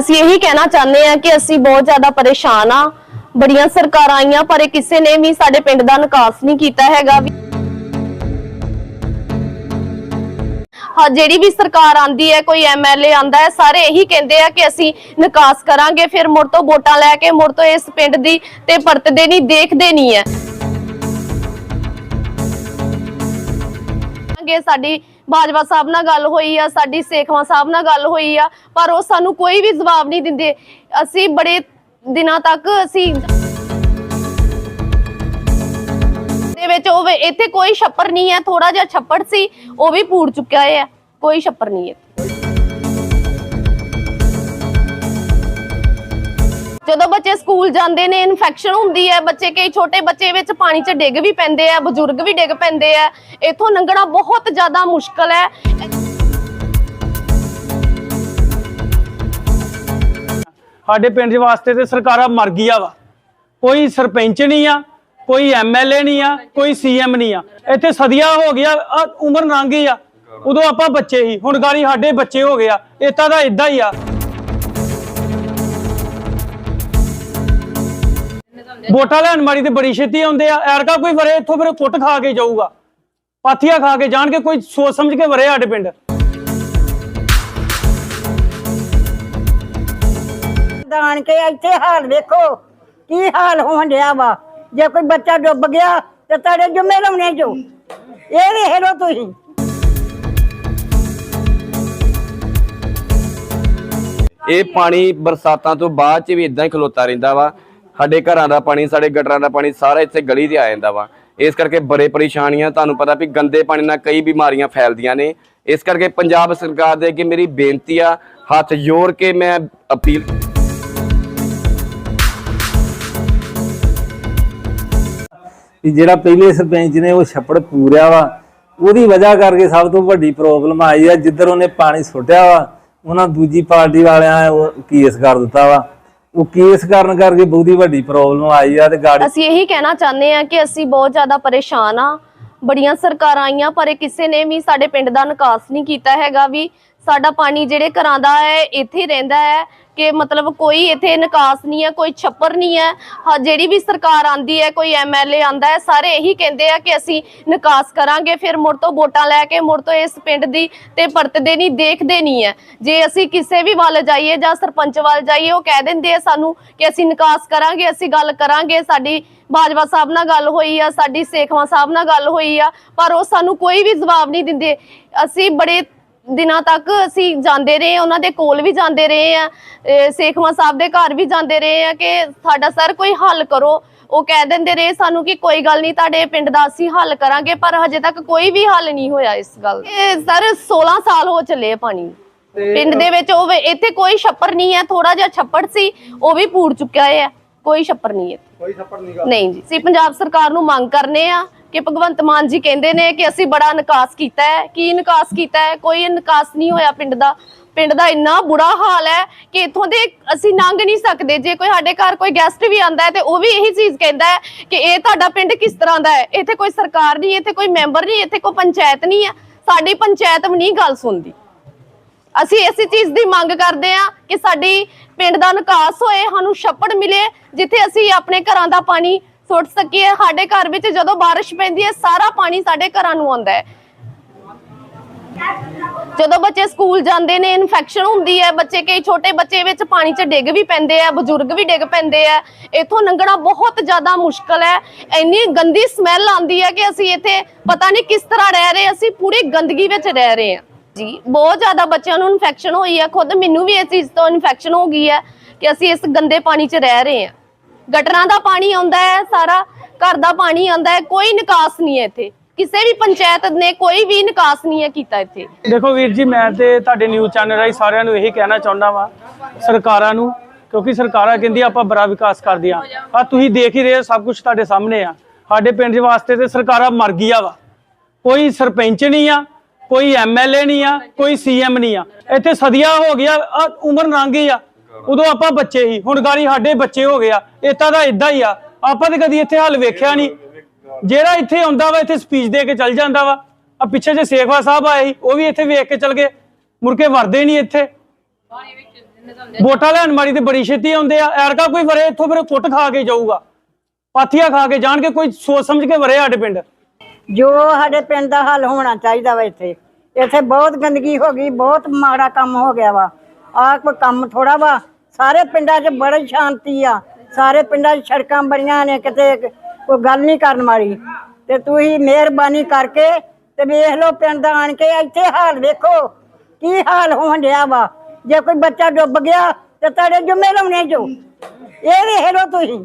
ਅਸੀਂ ਇਹੀ ਕਹਿਣਾ ਚਾਹੁੰਦੇ ਆ ਕਿ ਅਸੀਂ ਬਹੁਤ ਜ਼ਿਆਦਾ ਪਰੇਸ਼ਾਨ ਆ ਬੜੀਆਂ ਸਰਕਾਰਾਂ ਆਈਆਂ, ਪਰ ਕਿਸੇ ਨੇ ਵੀ ਸਾਡੇ ਪਿੰਡ ਦਾ ਨਿਕਾਸ ਨਹੀਂ ਕੀਤਾ ਹੈਗਾ। ਹਾਂ, ਜਿਹੜੀ ਵੀ ਸਰਕਾਰ ਆਂਦੀ ਹੈ, ਕੋਈ ਐਮਐਲਏ ਆਂਦਾ ਹੈ, ਸਾਰੇ ਇਹੀ ਕਹਿੰਦੇ ਆ ਕਿ ਅਸੀਂ ਨਿਕਾਸ ਕਰਾਂਗੇ, ਫਿਰ ਮੁੜ ਤੋਂ ਵੋਟਾਂ ਲੈ ਕੇ, ਮੁੜ ਤੋਂ ਇਸ ਪਿੰਡ ਦੀ ਤੇ ਪਰਤਦੇ ਨਹੀਂ, ਦੇਖਦੇ ਨਹੀਂ ਹੈ। ਸਾਡੀ ਬਾਜਵਾ ਸਾਹਿਬ ਨਾਲ ਗੱਲ ਹੋਈ ਆ, ਸਾਡੀ ਸੇਖਵਾ ਸਾਹਿਬ ਨਾਲ ਗੱਲ ਹੋਈ ਆ, ਪਰ ਉਹ ਸਾਨੂੰ ਕੋਈ ਵੀ ਜਵਾਬ ਨਹੀਂ ਦਿੰਦੇ। ਅਸੀਂ ਬੜੇ ਦਿਨਾਂ ਤੱਕ ਅਸੀਂ ਦੇ ਵਿੱਚ ਉਹ ਇੱਥੇ ਕੋਈ ਛੱਪਰ ਨਹੀਂ ਹੈ ਥੋੜਾ ਜਿਹਾ ਛੱਪੜ ਸੀ, ਉਹ ਵੀ ਪੂੜ ਚੁੱਕਿਆ ਹੈ। ਕੋਈ ਛੱਪਰ ਨਹੀਂ ਹੈ ਜਦੋਂ ਬੱਚੇ ਸਕੂਲ ਜਾਂਦੇ ਨੇ ਇਨਫੈਕਸ਼ਨ ਹੁੰਦੀ ਹੈ, ਬੱਚੇ ਕਈ ਛੋਟੇ ਬੱਚੇ ਵਿੱਚ ਪਾਣੀ 'ਚ ਡਿੱਗ ਵੀ ਪੈਂਦੇ ਆ, ਬਜ਼ੁਰਗ ਵੀ ਡਿੱਗ ਪੈਂਦੇ ਆ, ਇੱਥੋਂ ਲੰਘਣਾ ਬਹੁਤ ਜ਼ਿਆਦਾ ਮੁਸ਼ਕਲ ਹੈ। ਸਾਡੇ ਪਿੰਡ ਦੇ ਵਾਸਤੇ ਤੇ ਸਰਕਾਰਾਂ ਮਰ ਗਈਆਂ ਵਾ। ਕੋਈ ਸਰਪੰਚ ਨਹੀਂ ਆ, ਕੋਈ ਐਮਐਲਏ ਨਹੀਂ ਆ, ਕੋਈ ਸੀਐਮ ਨਹੀਂ ਆ। ਇੱਥੇ ਸਦੀਆਂ ਹੋ ਗਿਆ ਉਮਰ ਲੰਘ ਗਈ ਆ। ਉਦੋਂ ਆਪਾਂ ਬੱਚੇ ਹੀ ਹੁਣ ਗਾੜੀ ਸਾਡੇ ਬੱਚੇ ਹੋ ਗਏ ਆ। ਇਤਾਂ ਦਾ ਇਦਾਂ ਹੀ ਆ। ਵੋਟਾਂ ਲੈਣ ਮਾਰੀ ਤੇ ਬੜੀ ਛੇਤੀ ਆਉਂਦੇ ਆ। ਐਰਕਾ ਕੋਈ ਵਰੇ ਇੱਥੋਂ ਫਿਰ ਕੁੱਟ ਖਾ ਕੇ ਜਾਊਗਾ। ਪਾਥੀਆਂ ਖਾ ਕੇ ਜਾਣ ਕੇ ਕੋਈ ਸੋਚ ਸਮਝ ਕੇ ਵਰੇ ਸਾਡੇ ਪਿੰਡ। ਦਾਣ ਕੇ ਇੱਥੇ ਹਾਲ ਵੇਖੋ ਕੀ ਹਾਲ ਹੋਣ ਡਿਆ ਵਾ। ਜੇ ਕੋਈ ਬੱਚਾ ਡੁੱਬ ਗਿਆ ਤੇ ਤੁਹਾਡੇ ਜੁਮੇ ਲਾਉਣੇ ਜੋ। ਇਹ ਵੇਖ ਲੋ ਤੁਸੀਂ। ਇਹ ਪਾਣੀ ਬਰਸਾਤਾਂ ਤੋਂ ਬਾਅਦ ਚ ਵੀ ਇਦਾਂ ਹੀ ਖਲੋਤਾ ਰਹਿੰਦਾ ਵਾ। ਸਾਡੇ ਘਰਾਂ ਦਾ ਪਾਣੀ, ਸਾਡੇ ਗਟਰਾਂ ਦਾ ਪਾਣੀ ਸਾਰਾ ਇੱਥੇ ਗਲੀ 'ਤੇ ਆ ਜਾਂਦਾ ਵਾ। ਇਸ ਕਰਕੇ ਬੜੇ ਪਰੇਸ਼ਾਨੀਆਂ ਤੁਹਾਨੂੰ ਪਤਾ ਵੀ ਗੰਦੇ ਪਾਣੀ ਨਾਲ ਕਈ ਬਿਮਾਰੀਆਂ ਫੈਲਦੀਆਂ ਨੇ। ਇਸ ਕਰਕੇ ਪੰਜਾਬ ਸਰਕਾਰ ਦੇ ਅੱਗੇ ਮੇਰੀ ਬੇਨਤੀ ਆ, ਹੱਥ ਜੋੜ ਕੇ ਮੈਂ ਅਪੀਲ ਜਿਹੜਾ ਪਹਿਲੇ ਸਰਪੰਚ ਨੇ ਉਹ ਛੱਪੜ ਪੂਰਿਆ ਵਾ, ਉਹਦੀ ਵਜ੍ਹਾ ਕਰਕੇ ਸਭ ਤੋਂ ਵੱਡੀ ਪ੍ਰੋਬਲਮ ਆਈ ਆ, ਜਿੱਧਰ ਉਹਨੇ ਪਾਣੀ ਸੁੱਟਿਆ ਵਾ, ਉਹਨਾਂ ਦੂਜੀ ਪਾਰਟੀ ਵਾਲਿਆਂ ਕੇਸ ਕਰ ਦਿੱਤਾ ਵਾ। ਉਹ ਕੇਸ ਕਰਨ ਕਰਕੇ ਬਹੁਤੀ ਵੱਡੀ ਪ੍ਰੋਬਲਮ ਆਈ ਆ ਤੇ ਗਾੜੀ ਅਸੀਂ ਇਹੀ ਕਹਿਣਾ ਚਾਹੁੰਦੇ ਆ ਕਿ ਅਸੀਂ ਬਹੁਤ ਜ਼ਿਆਦਾ ਪਰੇਸ਼ਾਨ ਆ। ਬੜੀਆਂ ਸਰਕਾਰਾਂ ਆਈਆਂ, ਪਰ ਇਹ ਕਿਸੇ ਨੇ ਵੀ ਸਾਡੇ ਪਿੰਡ ਦਾ ਨਿਕਾਸ ਨਹੀਂ ਕੀਤਾ ਹੈਗਾ ਵੀ ਸਾਡਾ ਪਾਣੀ ਜਿਹੜੇ ਘਰਾਂ ਦਾ ਹੈ, ਇੱਥੇ ਰਹਿੰਦਾ ਹੈ ਕਿ ਮਤਲਬ ਕੋਈ ਇੱਥੇ ਨਿਕਾਸ ਨਹੀਂ ਹੈ, ਕੋਈ ਛੱਪਰ ਨਹੀਂ ਹੈ। ਹਾਂ, ਜਿਹੜੀ ਵੀ ਸਰਕਾਰ ਆਂਦੀ ਹੈ, ਕੋਈ ਐਮਐਲਏ ਆਂਦਾ ਹੈ, ਸਾਰੇ ਇਹੀ ਕਹਿੰਦੇ ਆ ਕਿ ਅਸੀਂ ਨਿਕਾਸ ਕਰਾਂਗੇ, ਫਿਰ ਮੁੜ ਤੋਂ ਵੋਟਾਂ ਲੈ ਕੇ ਮੁੜ ਤੋਂ ਇਸ ਪਿੰਡ ਦੀ ਤੇ ਪਰਤਦੇ ਨਹੀਂ, ਦੇਖਦੇ ਨਹੀਂ ਹੈ। ਜੇ ਅਸੀਂ ਕਿਸੇ ਵੀ ਵੱਲ ਜਾਈਏ ਜਾਂ ਸਰਪੰਚ ਵੱਲ ਜਾਈਏ, ਉਹ ਕਹਿ ਦਿੰਦੇ ਆ ਸਾਨੂੰ ਕਿ ਅਸੀਂ ਨਿਕਾਸ ਕਰਾਂਗੇ, ਅਸੀਂ ਗੱਲ ਕਰਾਂਗੇ, ਸਾਡੀ ਬਾਜਵਾ ਸਾਹਿਬ ਨਾਲ ਗੱਲ ਹੋਈ ਆ, ਸਾਡੀ ਸੇਖਵਾ ਸਾਹਿਬ ਨਾਲ ਗੱਲ ਹੋਈ ਆ, ਪਰ ਉਹ ਸਾਨੂੰ ਕੋਈ ਵੀ ਜਵਾਬ ਨਹੀਂ ਦਿੰਦੇ। ਅਸੀਂ ਬੜੇ ਦਿਨਾਂ ਤੱਕ ਅਸੀਂ ਜਾਂਦੇ ਰਹੇ ਉਹਨਾਂ ਦੇ ਕੋਲ ਵੀ ਜਾਂਦੇ ਰਹੇ ਆ ਸੇਖਵਾ ਸਾਹਿਬ ਦੇ ਘਰ ਵੀ ਜਾਂਦੇ ਰਹੇ ਆ ਕਿ ਸਾਡਾ ਸਰ ਕੋਈ ਹੱਲ ਕਰੋ। ਉਹ ਕਹਿ ਦਿੰਦੇ ਰਹੇ ਸਾਨੂੰ ਕਿ ਕੋਈ ਗੱਲ ਨਹੀਂ ਤੁਹਾਡੇ ਪਿੰਡ ਦਾ ਅਸੀਂ ਹੱਲ ਕਰਾਂਗੇ ਪਰ ਹਜੇ ਤੱਕ ਕੋਈ ਵੀ ਹੱਲ ਨਹੀਂ ਹੋਇਆ ਇਸ ਗੱਲ। ਇਹ ਸਰ 16 ਸਾਲ ਹੋ ਚੱਲੇ ਪਾਣੀ ਪਿੰਡ ਦੇ ਵਿੱਚ ਉਹ ਇੱਥੇ ਕੋਈ ਛੱਪਰ ਨਹੀਂ ਹੈ ਥੋੜਾ ਜਿਹਾ ਛੱਪੜ ਸੀ ਉਹ ਵੀ ਪੂੜ ਚੁੱਕਿਆ ਹੈ ਕੋਈ ਛੱਪਰ ਨਹੀਂ ਹੈ। ਕੋਈ ਛੱਪਰ ਨਹੀਂ ਨਹੀਂ ਜੀ ਅਸੀਂ ਪੰਜਾਬ ਸਰਕਾਰ ਨੂੰ ਮੰਗ ਕਰਨੇ ਆ ਕਿ ਭਗਵੰਤ ਮਾਨ ਜੀ ਕਹਿੰਦੇ ਨੇ ਕਿ ਅਸੀਂ ਬੜਾ ਨਿਕਾਸ ਕੀਤਾ ਹੈ। ਕੀ ਨਿਕਾਸ ਕੀਤਾ ਹੈ? ਕੋਈ ਨਿਕਾਸ ਨਹੀਂ ਹੋਇਆ ਪਿੰਡ ਦਾ। ਪਿੰਡ ਦਾ ਇੰਨਾ ਬੁਰਾ ਹਾਲ ਹੈ ਕਿ ਇਥੋਂ ਦੇ ਅਸੀਂ ਲੰਘ ਨਹੀਂ ਸਕਦੇ। ਜੇ ਕੋਈ ਸਾਡੇ ਘਰ ਕੋਈ ਗੈਸਟ ਵੀ ਆਂਦਾ ਹੈ ਤੇ ਉਹ ਵੀ ਇਹੀ ਚੀਜ਼ ਕਹਿੰਦਾ ਹੈ ਕਿ ਇਹ ਤੁਹਾਡਾ ਪਿੰਡ ਕਿਸ ਤਰ੍ਹਾਂ ਦਾ ਹੈ? ਇੱਥੇ ਕੋਈ ਸਰਕਾਰ ਨਹੀਂ, ਇੱਥੇ ਕੋਈ ਮੈਂਬਰ ਨਹੀਂ, ਇੱਥੇ ਕੋਈ ਪੰਚਾਇਤ ਨਹੀਂ ਹੈ। ਸਾਡੀ ਪੰਚਾਇਤ ਵੀ ਨਹੀਂ ਗੱਲ ਸੁਣਦੀ। ਅਸੀਂ ਇਸੇ ਚੀਜ਼ ਦੀ ਮੰਗ ਕਰਦੇ ਆ ਕਿ ਸਾਡੀ ਪਿੰਡ ਦਾ ਨਿਕਾਸ ਹੋਏ, ਸਾਨੂੰ ਛੱਪੜ ਮਿਲੇ, ਜਿੱਥੇ ਅਸੀਂ ਆਪਣੇ ਘਰਾਂ ਦਾ ਪਾਣੀ ਸੁੱਟ ਸਕੀਏ। ਸਾਡੇ ਘਰ ਵਿੱਚ ਜਦੋਂ ਬਾਰਿਸ਼ ਪੈਂਦੀ ਹੈ, ਸਾਰਾ ਪਾਣੀ ਸਾਡੇ ਘਰਾਂ ਨੂੰ ਆਉਂਦਾ ਹੈ। ਜਦੋਂ ਬੱਚੇ ਸਕੂਲ ਜਾਂਦੇ ਨੇ ਇਨਫੈਕਸ਼ਨ ਹੁੰਦੀ ਹੈ, ਬੱਚੇ ਕਈ ਛੋਟੇ ਬੱਚੇ ਵਿੱਚ ਪਾਣੀ 'ਚ ਡਿੱਗ ਵੀ ਪੈਂਦੇ ਆ, ਬਜ਼ੁਰਗ ਵੀ ਡਿੱਗ ਪੈਂਦੇ ਆ। ਇੱਥੋਂ ਲੰਘਣਾ ਬਹੁਤ ਜ਼ਿਆਦਾ ਮੁਸ਼ਕਲ ਹੈ। ਇੰਨੀ ਗੰਦੀ ਸਮੈਲ ਆਉਂਦੀ ਹੈ ਕਿ ਅਸੀਂ ਇੱਥੇ ਪਤਾ ਨਹੀਂ ਕਿਸ ਤਰ੍ਹਾਂ ਰਹਿ ਰਹੇ, ਅਸੀਂ ਪੂਰੀ ਗੰਦਗੀ ਵਿੱਚ ਰਹਿ ਰਹੇ ਹਾਂ। ਜੀ, ਬਹੁਤ ਜ਼ਿਆਦਾ ਬੱਚਿਆਂ ਨੂੰ ਇਨਫੈਕਸ਼ਨ ਹੋਈ ਹੈ। ਖੁਦ ਮੈਨੂੰ ਵੀ ਇਸ ਚੀਜ਼ ਤੋਂ ਇਨਫੈਕਸ਼ਨ ਹੋ ਗਈ ਹੈ ਕਿ ਅਸੀਂ ਇਸ ਗੰਦੇ ਪਾਣੀ 'ਚ ਰਹਿ ਰਹੇ ਹਾਂ। ਗਟਰਾਂ ਦਾ ਪਾਣੀ ਆਉਂਦਾ ਹੈ, ਸਾਰਾ ਘਰ ਦਾ ਪਾਣੀ ਆਉਂਦਾ ਹੈ, ਕੋਈ ਨਿਕਾਸ ਨਹੀਂ ਹੈ ਇੱਥੇ। ਕਿਸੇ ਵੀ ਪੰਚਾਇਤ ਨੇ ਕੋਈ ਵੀ ਨਿਕਾਸ ਨਹੀਂ ਹੈ ਕੀਤਾ ਇੱਥੇ। ਦੇਖੋ ਵੀਰ ਜੀ, ਮੈਂ ਤੇ ਤੁਹਾਡੇ ਨਿਊਜ਼ ਚੈਨਲ ਰਾਹੀਂ ਸਾਰਿਆਂ ਨੂੰ ਇਹੀ ਕਹਿਣਾ ਚਾਹੁੰਦਾ ਵਾਂ, ਸਰਕਾਰਾਂ ਨੂੰ, ਕਿਉਂਕਿ ਸਰਕਾਰਾਂ ਕਹਿੰਦੀ ਆਪਾਂ ਬੜਾ ਵਿਕਾਸ ਕਰਦੀਆਂ। ਆ ਤੁਸੀਂ ਦੇਖ ਹੀ ਰਹੇ ਹੋ, ਸਭ ਕੁਝ ਤੁਹਾਡੇ ਸਾਹਮਣੇ ਆ। ਸਾਡੇ ਪਿੰਡ ਦੇ ਵਾਸਤੇ ਤੇ ਸਰਕਾਰਾਂ ਮਰ ਗਈਆਂ ਵਾ। ਕੋਈ ਸਰਪੰਚ ਨਹੀਂ ਆ, ਕੋਈ ਐਮਐਲਏ ਨਹੀਂ ਆ, ਕੋਈ ਸੀਐਮ ਨਹੀਂ ਆ। ਇੱਥੇ ਸਦੀਆਂ ਹੋ ਗਿਆ ਉਮਰ ਲੰਘ ਗਈ ਆ। ਉਦੋਂ ਆਪਾਂ ਬੱਚੇ ਹੀ ਹੁਣ ਗਾੜੀ ਸਾਡੇ ਬੱਚੇ ਹੋ ਗਏ ਆ। ਇਤਾਂ ਦਾ ਇਦਾਂ ਹੀ ਆ। ਆਪਾਂ ਤੇ ਕਦੀ ਇੱਥੇ ਹੱਲ ਵੇਖਿਆ ਨਹੀਂ। ਜਿਹੜਾ ਇੱਥੇ ਆਉਂਦਾ ਵਾ, ਇੱਥੇ ਸਪੀਚ ਦੇ ਕੇ ਚੱਲ ਜਾਂਦਾ ਵਾ। ਆ ਪਿੱਛੇ ਜੇ ਸੇਖਵਾ ਸਾਹਿਬ ਆਏ ਸੀ, ਉਹ ਵੀ ਇੱਥੇ ਵੇਖ ਕੇ ਚੱਲ ਗਏ। ਮੁੜ ਕੇ ਵਰਦੇ ਨਹੀਂ ਇੱਥੇ। ਵੋਟਾਂ ਲੈਣ ਮਾਰੀ ਤੇ ਬੜੀ ਛੇਤੀ ਆਉਂਦੇ ਆ। ਐਰਕਾ ਕੋਈ ਵਰੇ ਇੱਥੋਂ ਫਿਰ ਕੁੱਟ ਖਾ ਕੇ ਜਾਊਗਾ। ਪਾਥੀਆਂ ਖਾ ਕੇ ਜਾਣ ਕੇ ਕੋਈ ਸੋਚ ਸਮਝ ਕੇ ਵਰੇ ਸਾਡੇ ਪਿੰਡ। ਜੋ ਸਾਡੇ ਪਿੰਡ ਦਾ ਹੱਲ ਹੋਣਾ ਚਾਹੀਦਾ ਵਾ ਇੱਥੇ। ਇੱਥੇ ਬਹੁਤ ਗੰਦਗੀ ਹੋ ਗਈ, ਬਹੁਤ ਮਾੜਾ ਕੰਮ ਹੋ ਗਿਆ ਵਾ। ਆਹ ਕੋਈ ਕੰਮ ਥੋੜਾ ਵਾ। ਸਾਰੇ ਪਿੰਡਾਂ 'ਚ ਬੜੀ ਸ਼ਾਂਤੀ ਆ। ਸਾਰੇ ਪਿੰਡਾਂ 'ਚ ਸੜਕਾਂ ਬੜੀਆਂ ਨੇ, ਕਿਤੇ ਕੋਈ ਗੱਲ ਨਹੀਂ ਕਰਨ ਵਾਲੀ। ਤੇ ਤੁਸੀਂ ਮਿਹਰਬਾਨੀ ਕਰਕੇ ਤੇ ਵੇਖ ਲਓ ਪਿੰਡ ਦਾ ਆਣ ਕੇ ਇੱਥੇ ਹਾਲ ਵੇਖੋ, ਕੀ ਹਾਲ ਹੋਣ ਡਿਆ ਵਾ। ਜੇ ਕੋਈ ਬੱਚਾ ਡੁੱਬ ਗਿਆ ਤੇ ਤੁਹਾਡੇ ਜੁਮੇ ਲਾਉਣੇ ਜੋ। ਇਹ ਵੇਖ ਲਓ ਤੁਸੀਂ,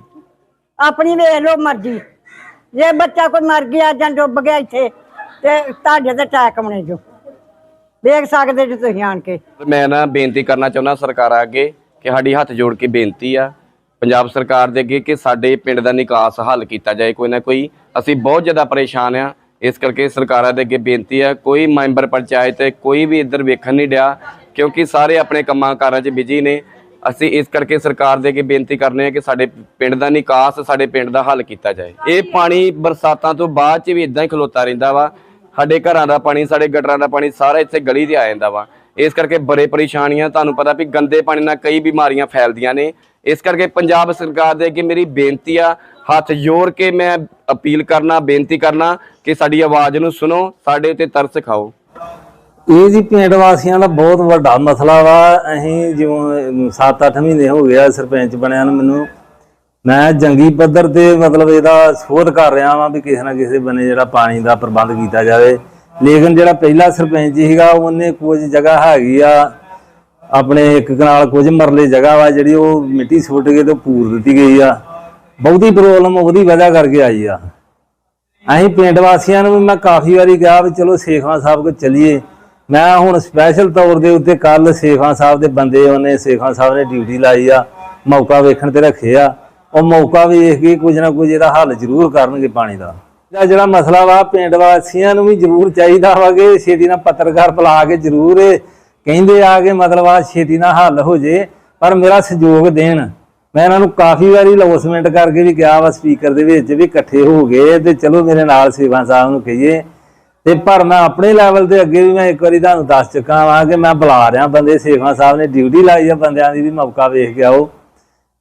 ਆਪਣੀ ਵੇਖ ਲਓ ਮਰਜ਼ੀ। ਜੇ ਬੱਚਾ ਕੋਈ ਮਰ ਗਿਆ ਜਾਂ ਡੁੱਬ ਗਿਆ ਇੱਥੇ ਤੇ ਤੁਹਾਡੇ ਤੇ ਅਟੈਕ ਆਉਣੇ ਜੋ। ਵੇਖ ਸਕਦੇ ਜੀ ਤੁਸੀਂ ਆਣ ਕੇ। ਮੈਂ ਨਾ ਬੇਨਤੀ ਕਰਨਾ ਚਾਹੁੰਦਾ ਸਰਕਾਰਾਂ ਅੱਗੇ ਕਿ ਸਾਡੀ ਹੱਥ ਜੋੜ ਕੇ ਬੇਨਤੀ ਆ, ਪੰਜਾਬ ਸਰਕਾਰ ਦੇ ਅੱਗੇ ਕਿ ਸਾਡੇ ਪਿੰਡ ਦਾ ਨਿਕਾਸ ਹੱਲ ਕੀਤਾ ਜਾਏ, ਕੋਈ ਨਾ ਕੋਈ ਅਸੀਂ ਬਹੁਤ ਜ਼ਿਆਦਾ ਪਰੇਸ਼ਾਨ ਆ। ਇਸ ਕਰਕੇ ਸਰਕਾਰਾਂ ਦੇ ਅੱਗੇ ਬੇਨਤੀ ਆ, ਕੋਈ ਮੈਂਬਰ ਪੰਚਾਇਤ ਕੋਈ ਵੀ ਇੱਧਰ ਵੇਖਣ ਨਹੀਂ ਡਿਆ, ਕਿਉਂਕਿ ਸਾਰੇ ਆਪਣੇ ਕੰਮਾਂ ਕਾਰਾਂ 'ਚ ਬਿਜ਼ੀ ਨੇ। ਅਸੀਂ ਇਸ ਕਰਕੇ ਸਰਕਾਰ ਦੇ ਅੱਗੇ ਬੇਨਤੀ ਕਰਨੇ ਆ ਕਿ ਸਾਡੇ ਪਿੰਡ ਦਾ ਨਿਕਾਸ, ਸਾਡੇ ਪਿੰਡ ਦਾ ਹੱਲ ਕੀਤਾ ਜਾਏ। ਇਹ ਪਾਣੀ ਬਰਸਾਤਾਂ ਤੋਂ ਬਾਅਦ 'ਚ ਵੀ ਇਦਾਂ ਹੀ ਖਲੋਤਾ ਰਹਿੰਦਾ ਵਾ। ਸਾਡੇ ਘਰਾਂ ਦਾ ਪਾਣੀ, ਸਾਡੇ ਗਟਰਾਂ ਦਾ ਪਾਣੀ ਸਾਰਾ ਇੱਥੇ ਗਲੀ 'ਤੇ ਆ ਜਾਂਦਾ ਵਾ। ਇਸ ਕਰਕੇ ਬੜੇ ਪਰੇਸ਼ਾਨੀਆਂ ਤੁਹਾਨੂੰ ਪਤਾ ਵੀ ਗੰਦੇ ਪਾਣੀ ਨਾਲ ਕਈ ਬਿਮਾਰੀਆਂ ਫੈਲਦੀਆਂ ਨੇ। ਇਸ ਕਰਕੇ ਪੰਜਾਬ ਸਰਕਾਰ ਦੇ ਅੱਗੇ ਮੇਰੀ ਬੇਨਤੀ ਆ, ਹੱਥ ਜੋੜ ਕੇ ਮੈਂ ਅਪੀਲ ਕਰਨਾ, ਬੇਨਤੀ ਕਰਨਾ ਕਿ ਸਾਡੀ ਆਵਾਜ਼ ਨੂੰ ਸੁਣੋ, ਸਾਡੇ ਉੱਤੇ ਤਰਸ ਖਾਓ। ਇਹ ਜੀ ਪਿੰਡ ਵਾਸੀਆਂ ਦਾ ਬਹੁਤ ਵੱਡਾ ਮਸਲਾ ਵਾ। ਅਸੀਂ ਜਿਵੇਂ 7-8 ਮਹੀਨੇ ਹੋ ਗਿਆ ਸਰਪੰਚ ਬਣਿਆ ਨੂੰ ਮੈਨੂੰ। ਮੈਂ ਜੰਗੀ ਪੱਧਰ ਤੇ ਮਤਲਬ ਇਹਦਾ ਸੋਧ ਕਰ ਰਿਹਾ ਵਾਂ ਵੀ ਕਿਸੇ ਨਾ ਕਿਸੇ ਬਨੇ ਜਿਹੜਾ ਪਾਣੀ ਦਾ ਪ੍ਰਬੰਧ ਕੀਤਾ ਜਾਵੇ। ਲੇਕਿਨ ਜਿਹੜਾ ਪਹਿਲਾ ਸਰਪੰਚ ਸੀਗਾ, ਉਹਨੇ ਕੁਝ ਜਗ੍ਹਾ ਹੈਗੀ ਆ, ਆਪਣੇ ਇੱਕ ਕਨਾਲ ਕੁਝ ਮਰਲੇ ਜਗ੍ਹਾ ਵਾ ਜਿਹੜੀ ਉਹ ਮਿੱਟੀ ਸੁੱਟ ਕੇ ਤੇ ਪੂਰ ਦਿੱਤੀ ਗਈ ਆ। ਬਹੁਤੀ ਪ੍ਰੋਬਲਮ ਉਹਦੀ ਵਜ੍ਹਾ ਕਰਕੇ ਆਈ ਆ। ਅਸੀਂ ਪਿੰਡ ਵਾਸੀਆਂ ਨੂੰ ਵੀ ਮੈਂ ਕਾਫੀ ਵਾਰੀ ਕਿਹਾ ਵੀ ਚਲੋ ਸੇਖਵਾਂ ਸਾਹਿਬ ਕੋਲ ਚੱਲੀਏ। ਮੈਂ ਹੁਣ ਸਪੈਸ਼ਲ ਤੌਰ ਦੇ ਉੱਤੇ ਕੱਲ ਸੇਖਵਾਂ ਸਾਹਿਬ ਦੇ ਬੰਦੇ ਉਹਨੇ ਸੇਖਵਾਂ ਸਾਹਿਬ ਨੇ ਡਿਊਟੀ ਲਾਈ ਆ, ਮੌਕਾ ਵੇਖਣ ਤੇ ਰੱਖਿਆ ਉਹ ਮੌਕਾ ਵੇਖ ਕੇ ਕੁਝ ਨਾ ਕੁਝ ਇਹਦਾ ਹੱਲ ਜ਼ਰੂਰ ਕਰਨਗੇ ਪਾਣੀ ਦਾ। ਇਹਦਾ ਜਿਹੜਾ ਮਸਲਾ ਵਾ, ਪਿੰਡ ਵਾਸੀਆਂ ਨੂੰ ਵੀ ਜ਼ਰੂਰ ਚਾਹੀਦਾ ਵਾ ਕਿ ਛੇਤੀ ਨਾਲ ਪੱਤਰਕਾਰ ਬੁਲਾ ਕੇ ਜ਼ਰੂਰ ਇਹ ਕਹਿੰਦੇ ਆ ਕਿ ਮਤਲਬ ਆ ਛੇਤੀ ਨਾਲ ਹੱਲ ਹੋ ਜੇ, ਪਰ ਮੇਰਾ ਸਹਿਯੋਗ ਦੇਣ। ਮੈਂ ਇਹਨਾਂ ਨੂੰ ਕਾਫੀ ਵਾਰੀ ਲੌਸਮੈਂਟ ਕਰਕੇ ਵੀ ਕਿਹਾ ਵਾ ਸਪੀਕਰ ਦੇ ਵਿੱਚ ਵੀ ਇਕੱਠੇ ਹੋ ਗਏ ਤੇ ਚਲੋ ਮੇਰੇ ਨਾਲ ਸੇਵਾ ਸਾਹਿਬ ਨੂੰ ਕਹੀਏ। ਤੇ ਪਰ ਮੈਂ ਆਪਣੇ ਲੈਵਲ ਤੇ ਅੱਗੇ ਵੀ ਮੈਂ ਇੱਕ ਵਾਰੀ ਤੁਹਾਨੂੰ ਦੱਸ ਚੁੱਕਾ ਵਾਂ ਕਿ ਮੈਂ ਬੁਲਾ ਰਿਹਾ ਬੰਦੇ, ਸੇਵਾ ਸਾਹਿਬ ਨੇ ਡਿਊਟੀ ਲਾਈ ਆ ਬੰਦਿਆਂ ਦੀ ਵੀ ਮੌਕਾ ਵੇਖ ਕੇ ਆਓ।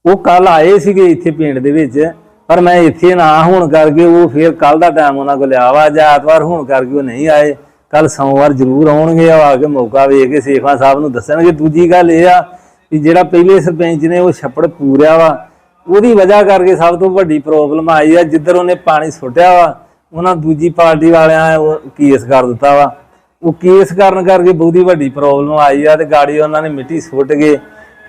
ਉਹ ਕੱਲ ਆਏ ਸੀਗੇ ਇੱਥੇ ਪਿੰਡ ਦੇ ਵਿੱਚ, ਪਰ ਮੈਂ ਇੱਥੇ ਨਾ ਹੋਣ ਕਰਕੇ ਉਹ ਫਿਰ ਕੱਲ ਦਾ ਟਾਈਮ ਉਹਨਾਂ ਕੋਲ ਲਿਆ ਵਾ ਜਾਂ ਐਤਵਾਰ ਹੋਣ ਕਰਕੇ ਉਹ ਨਹੀਂ ਆਏ। ਕੱਲ ਸੋਮਵਾਰ ਜ਼ਰੂਰ ਆਉਣਗੇ, ਉਹ ਆ ਕੇ ਮੌਕਾ ਵੇਖ ਕੇ ਸੇਖਾਂ ਸਾਹਿਬ ਨੂੰ ਦੱਸਣਗੇ। ਦੂਜੀ ਗੱਲ ਇਹ ਆ ਕਿ ਜਿਹੜਾ ਪਹਿਲੇ ਸਰਪੰਚ ਨੇ ਉਹ ਛੱਪੜ ਪੂਰਿਆ ਵਾ, ਉਹਦੀ ਵਜ੍ਹਾ ਕਰਕੇ ਸਭ ਤੋਂ ਵੱਡੀ ਪ੍ਰੋਬਲਮ ਆਈ ਆ, ਜਿੱਧਰ ਉਹਨੇ ਪਾਣੀ ਸੁੱਟਿਆ ਵਾ, ਉਹਨਾਂ ਦੂਜੀ ਪਾਰਟੀ ਵਾਲਿਆਂ ਉਹ ਕੇਸ ਕਰ ਦਿੱਤਾ ਵਾ। ਉਹ ਕੇਸ ਕਰਨ ਕਰਕੇ ਬਹੁਤੀ ਵੱਡੀ ਪ੍ਰੋਬਲਮ ਆਈ ਆ ਤੇ ਗਾੜੀ ਉਹਨਾਂ ਨੇ ਮਿੱਟੀ ਸੁੱਟ ਕੇ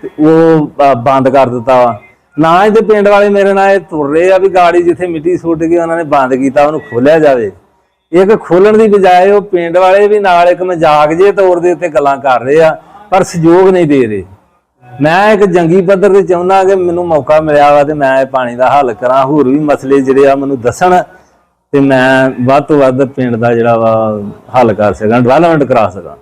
ਤੇ ਉਹ ਬ- ਬੰਦ ਕਰ ਦਿੱਤਾ ਵਾ। ਨਾ ਇਹਦੇ ਪਿੰਡ ਵਾਲੇ ਮੇਰੇ ਨਾਲ ਇਹ ਤੁਰ ਰਹੇ ਆ ਵੀ ਗਾੜੀ ਜਿੱਥੇ ਮਿੱਟੀ ਸੁੱਟ ਕੇ ਉਹਨਾਂ ਨੇ ਬੰਦ ਕੀਤਾ, ਉਹਨੂੰ ਖੋਲਿਆ ਜਾਵੇ। ਇੱਕ ਖੋਲਣ ਦੀ ਬਜਾਏ ਉਹ ਪਿੰਡ ਵਾਲੇ ਵੀ ਨਾਲ ਇੱਕ ਮਜ਼ਾਕ ਜੇ ਤੌਰ ਦੇ ਉੱਤੇ ਗੱਲਾਂ ਕਰ ਰਹੇ ਆ, ਪਰ ਸਹਿਯੋਗ ਨਹੀਂ ਦੇ ਰਹੇ। ਮੈਂ ਇੱਕ ਜੰਗੀ ਪੱਧਰ ਤੇ ਚਾਹੁੰਦਾ ਕਿ ਮੈਨੂੰ ਮੌਕਾ ਮਿਲਿਆ ਵਾ ਤੇ ਮੈਂ ਇਹ ਪਾਣੀ ਦਾ ਹੱਲ ਕਰਾਂ। ਹੋਰ ਵੀ ਮਸਲੇ ਜਿਹੜੇ ਆ ਮੈਨੂੰ ਦੱਸਣ ਤੇ ਮੈਂ ਵੱਧ ਤੋਂ ਵੱਧ ਪਿੰਡ ਦਾ ਜਿਹੜਾ ਵਾ ਹੱਲ ਕਰ ਸਕਾਂ, ਡਿਵੈਲਪਮੈਂਟ ਕਰਾ ਸਕਾਂ।